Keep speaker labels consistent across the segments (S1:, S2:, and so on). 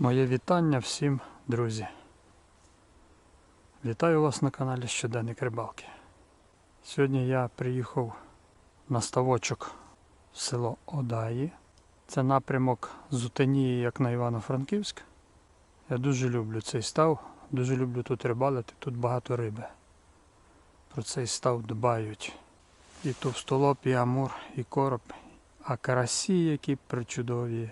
S1: Моє вітання всім, друзі. Вітаю вас на каналі Щоденник Рибалки. Сьогодні я приїхав на ставочок в село Одаї. Це напрямок з Утенії, як на Івано-Франківськ. Я дуже люблю цей став, дуже люблю тут рибалити, тут багато риби. Про цей став дбають і товстолоб, і амур, і короб, а карасі, які причудові.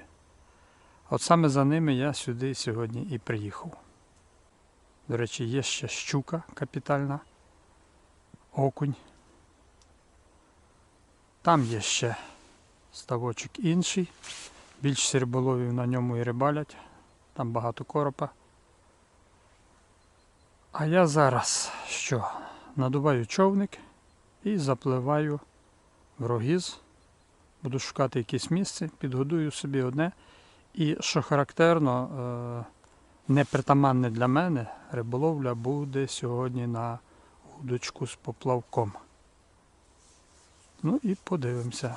S1: От саме за ними я сюди сьогодні і приїхав. До речі, є ще щука капітальна, окунь. Там є ще ставочок інший. Більшість риболовів на ньому і рибалять. Там багато коропа. А я зараз що? Надуваю човник і запливаю в рогіз. Буду шукати якесь місце, підгодую собі одне. І що характерно, е, непритаманне для мене, риболовля буде сьогодні на удочку з поплавком. Ну і подивимося,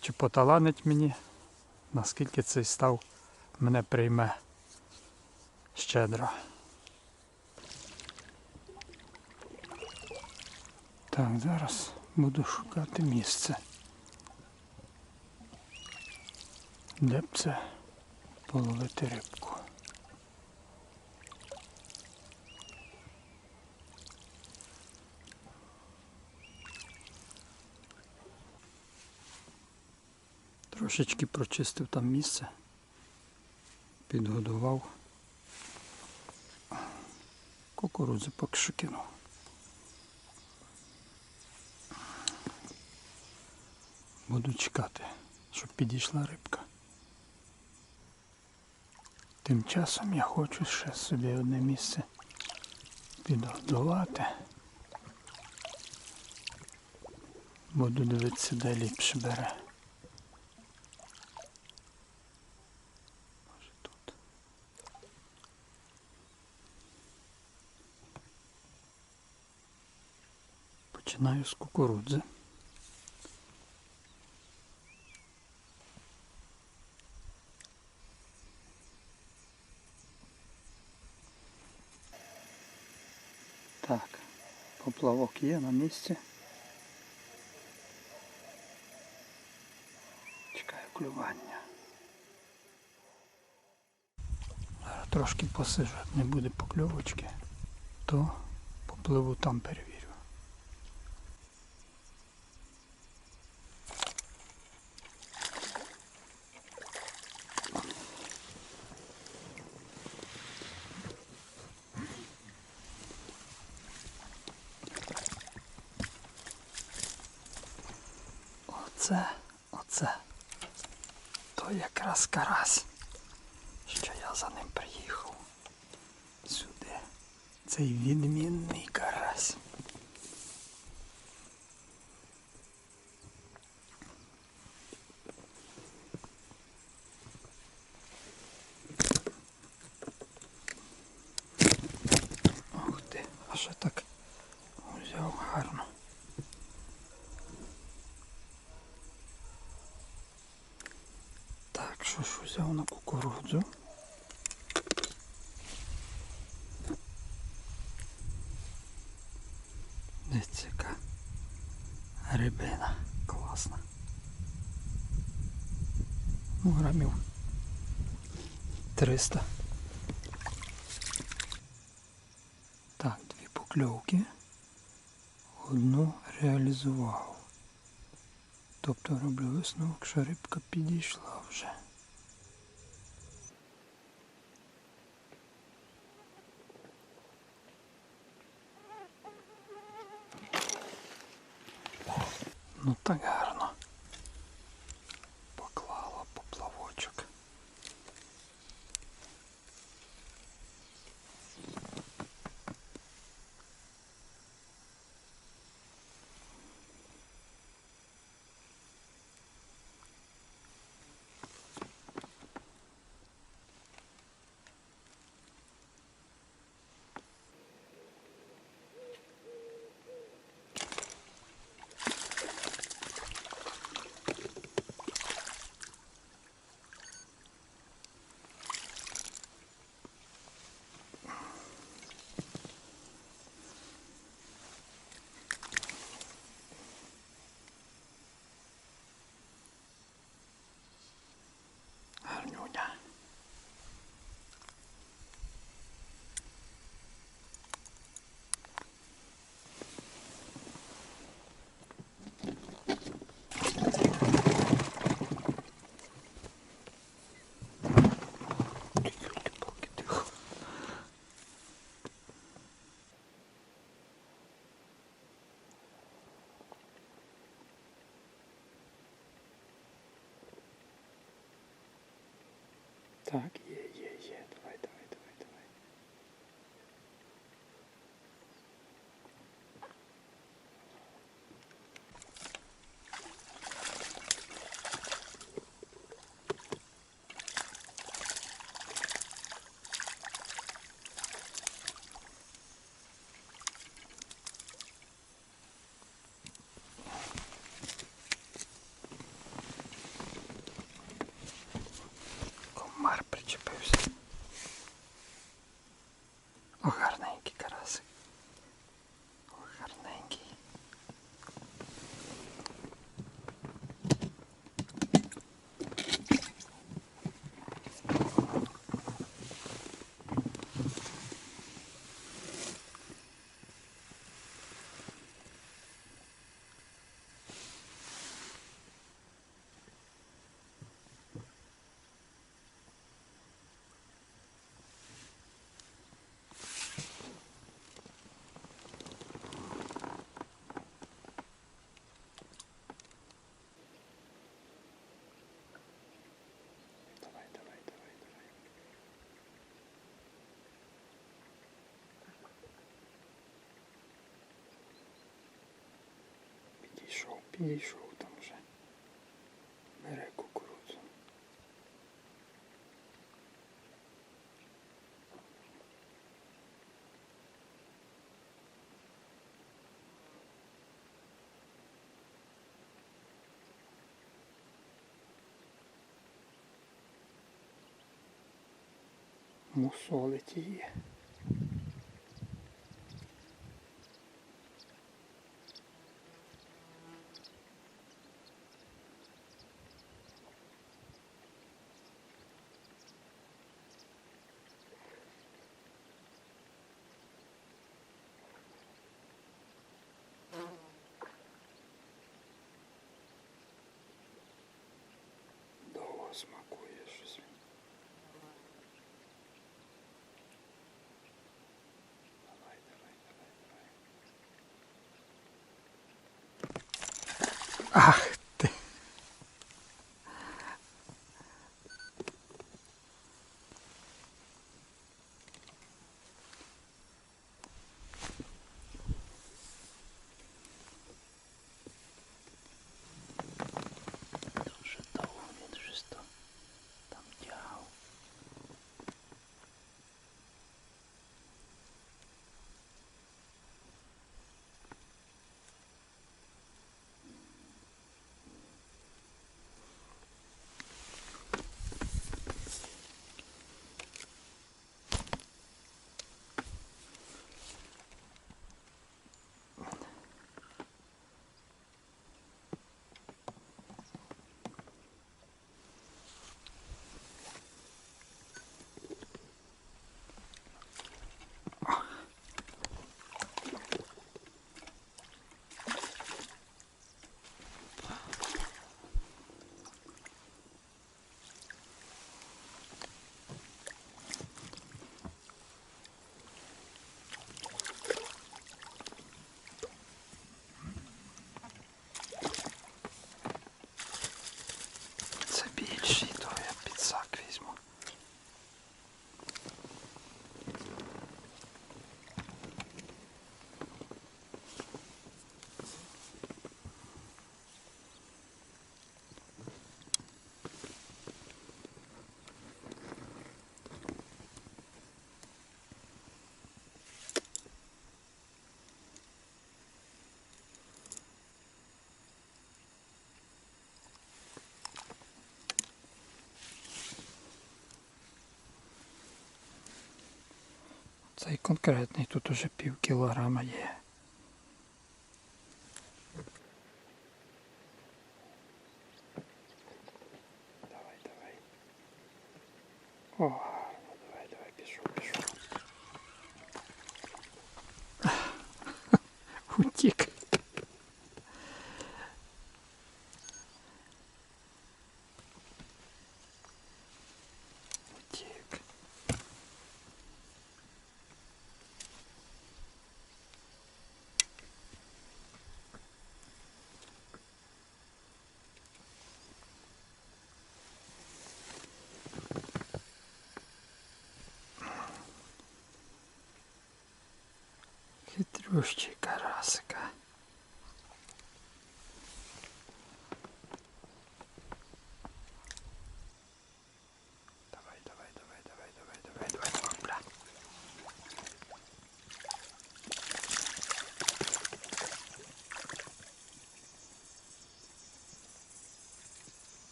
S1: чи поталанить мені, наскільки цей став мене прийме щедро. Так, зараз буду шукати місце. Де б це половити рибку? Трошечки прочистив там місце, підгодував. Кукурудзи поки що кинув. Буду чекати, щоб підійшла рибка. Тим часом я хочу ще собі одне місце підготувати. Буду дивитися, де ліпше бере. Може тут. Починаю з кукурудзи. Так, поплавок є на місці. Чекаю клювання. Трошки посижу, як не буде покльовочки, то попливу там перевірю. Оце, оце. То якраз карась, що я за ним приїхав. Сюди. Цей відмінний карась. Ух ти, а що так взяв гарно. Так, що ж взяв на кукурудзу? Дивіться, рибина класна. Ну, грамів 300. Так, дві покльовки. Одну реалізував. Тобто роблю висновок, що рибка підійшла вже. Ну так Так, є, є, є. Давай, давай, давай, давай. Комар причепився. О, гарненький карасик. О, гарненький. Давай, давай, давай, давай. Підійшов, там вже. Бере кукурудзу. Мусолить її. Довго смакує щось. він. Давай, давай, давай, давай. Ах ти. Дуже довго він щось то там тягав. Це більший, то я підсак візьму. Цей конкретний тут уже пів кілограма є. Давай, давай. О, ну давай, давай, пішов, пішов. Утік. Puść karaska.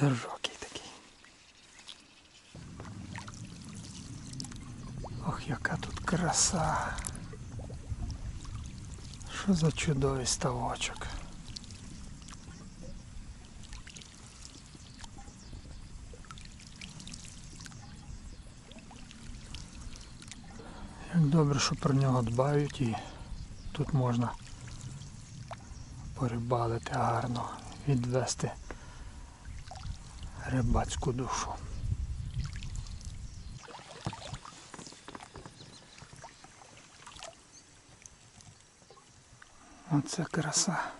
S1: Широкий такий. Ох, яка тут краса. Що за чудовий ставочок. Як добре, що про нього дбають і тут можна порибалити гарно, відвести рибацьку душу. Оце краса.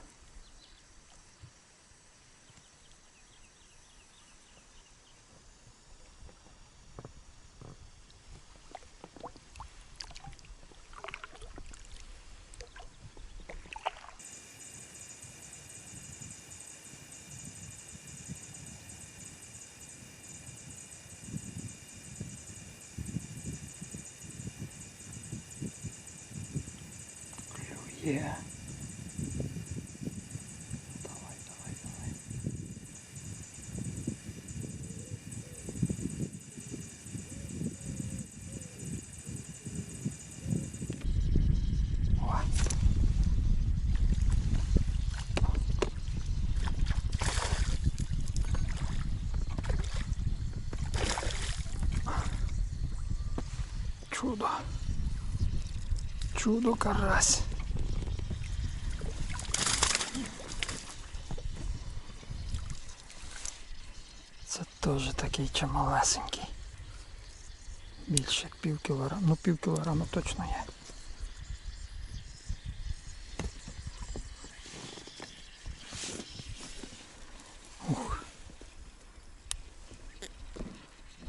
S1: Клює. Давай, давай, давай. О. Чудо. Чудо карась. Це теж такий чималесенький. Більше пів кілограма. Ну пів кілограма точно є. Ух.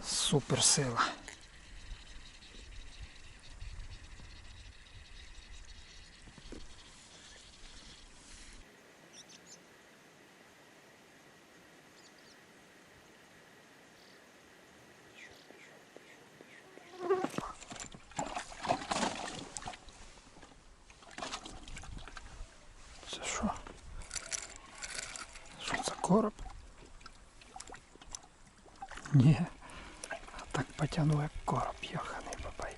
S1: Супер сила. Це що? Що це короб? Ні. А так потягнув як короб, йоханий бабай.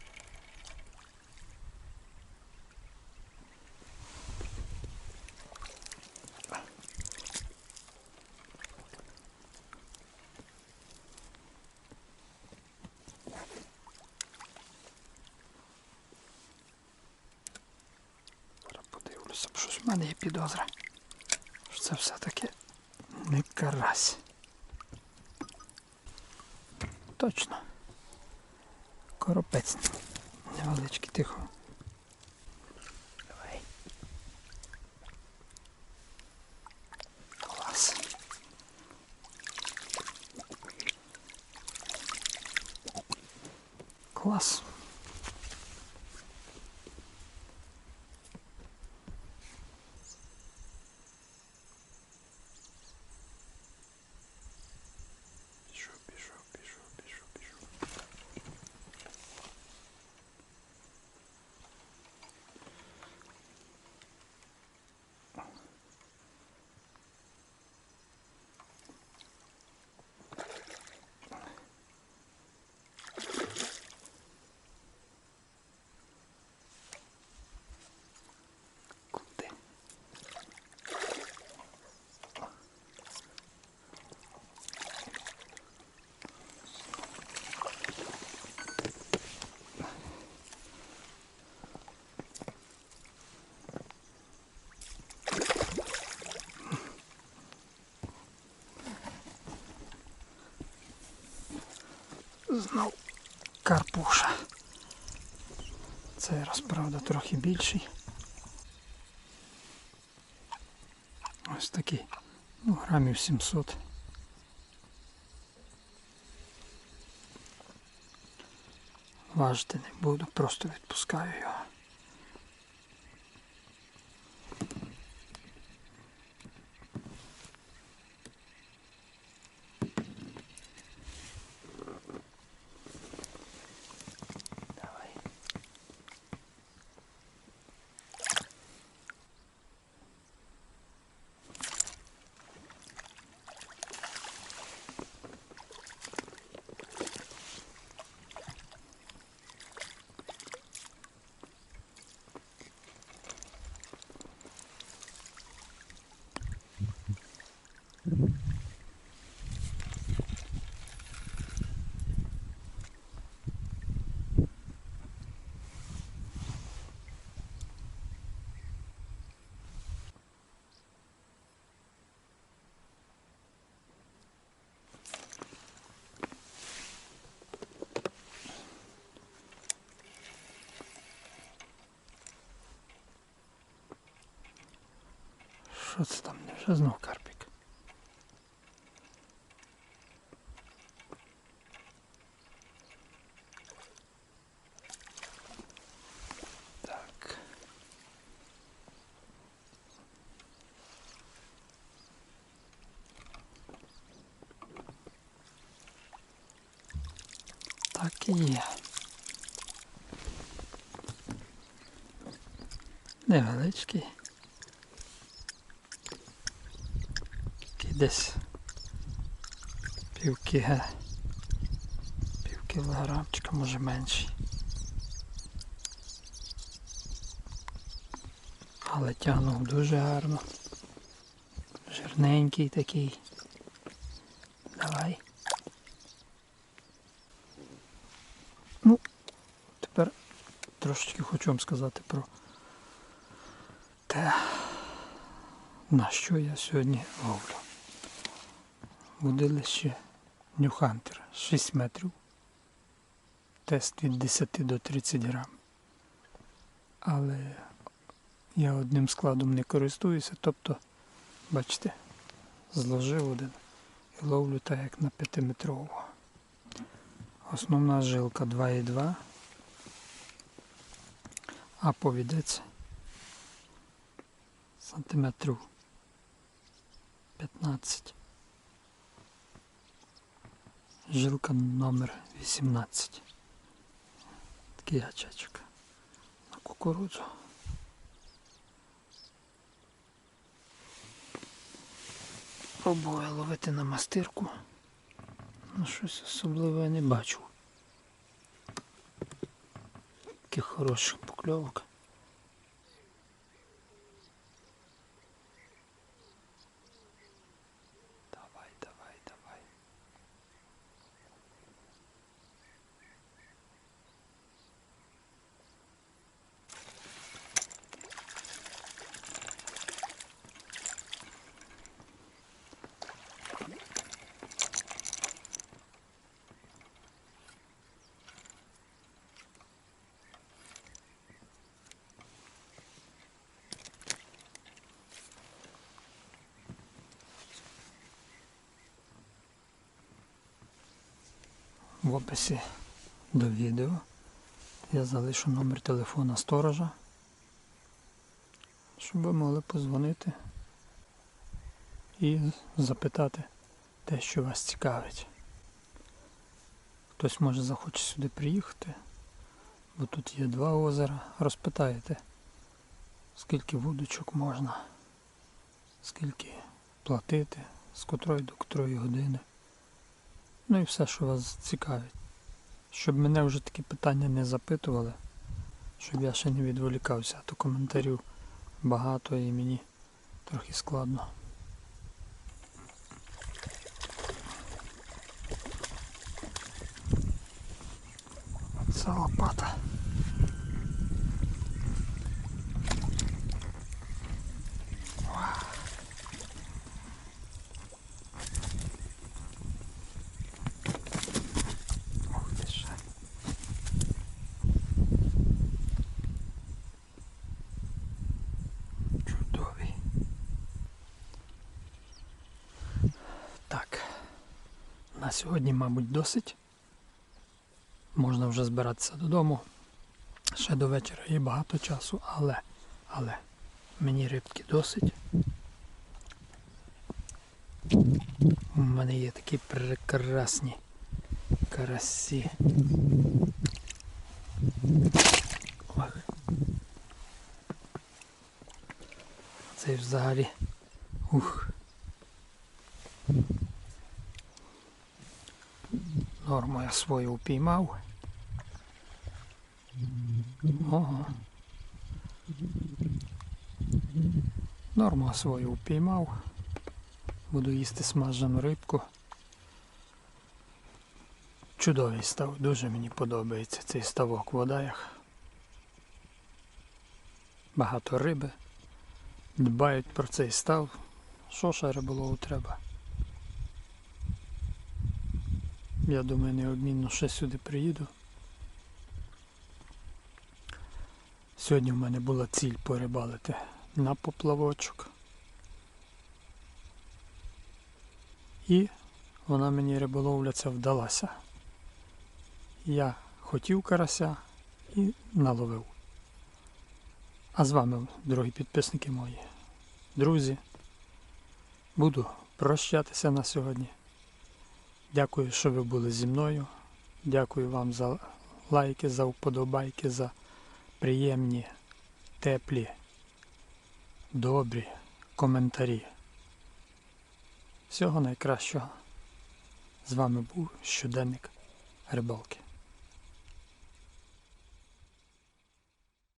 S1: Зараз подивлюся, щось в мене є підозра. Що це все-таки не карась. Точно. Коропець. Невеличкий, тихо. Давай. Клас. Клас. Знов карпуша. Цей раз, правда, трохи більший. Ось такий. Ну, грамів 700. Важити не буду, просто відпускаю його. Що це там? Невже знов карпік? Так. Так і є. Невеличкий. Десь пів кіге, пів кілограмчика, може менший. Але тягнув дуже гарно. Жирненький такий. Давай. Ну, тепер трошечки хочу вам сказати про те, на що я сьогодні ловлю. Водилище Нюхантер 6 метрів. Тест від 10 до 30 грам. Але я одним складом не користуюся, тобто, бачите, зложив один і ловлю так як на 5-метрову. Основна жилка 2,2, а повідець сантиметрів 15. Жилка номер 18. Такий гачечок на кукурудзу. Пробую ловити на мастирку. Ну щось особливе я не бачу. Таких хороших покльовок. Давай, давай, давай. В описі до відео я залишу номер телефона сторожа, щоб ви могли позвонити і запитати те, що вас цікавить. Хтось може захоче сюди приїхати, бо тут є два озера. Розпитаєте, скільки вудочок можна, скільки платити, з котрої до котрої години. Ну і все, що вас цікавить. Щоб мене вже такі питання не запитували, щоб я ще не відволікався, а то коментарів багато і мені трохи складно. Це лопата. Ух сьогодні, мабуть, досить. Можна вже збиратися додому. Ще до вечора є багато часу, але, але мені рибки досить. У мене є такі прекрасні карасі. Ох. Це взагалі. Ух. Норму я свою упіймав. Ого. Норму свою упіймав. Буду їсти смажену рибку. Чудовий став, дуже мені подобається цей ставок в водаях. Багато риби. Дбають про цей став. Що ще риболову треба? Я думаю, неодмінно ще сюди приїду. Сьогодні в мене була ціль порибалити на поплавочок. І вона мені риболовля вдалася. Я хотів карася і наловив. А з вами, дорогі підписники мої, друзі, буду прощатися на сьогодні. Дякую, що ви були зі мною. Дякую вам за лайки, за вподобайки, за приємні, теплі, добрі коментарі. Всього найкращого. З вами був щоденник рибалки.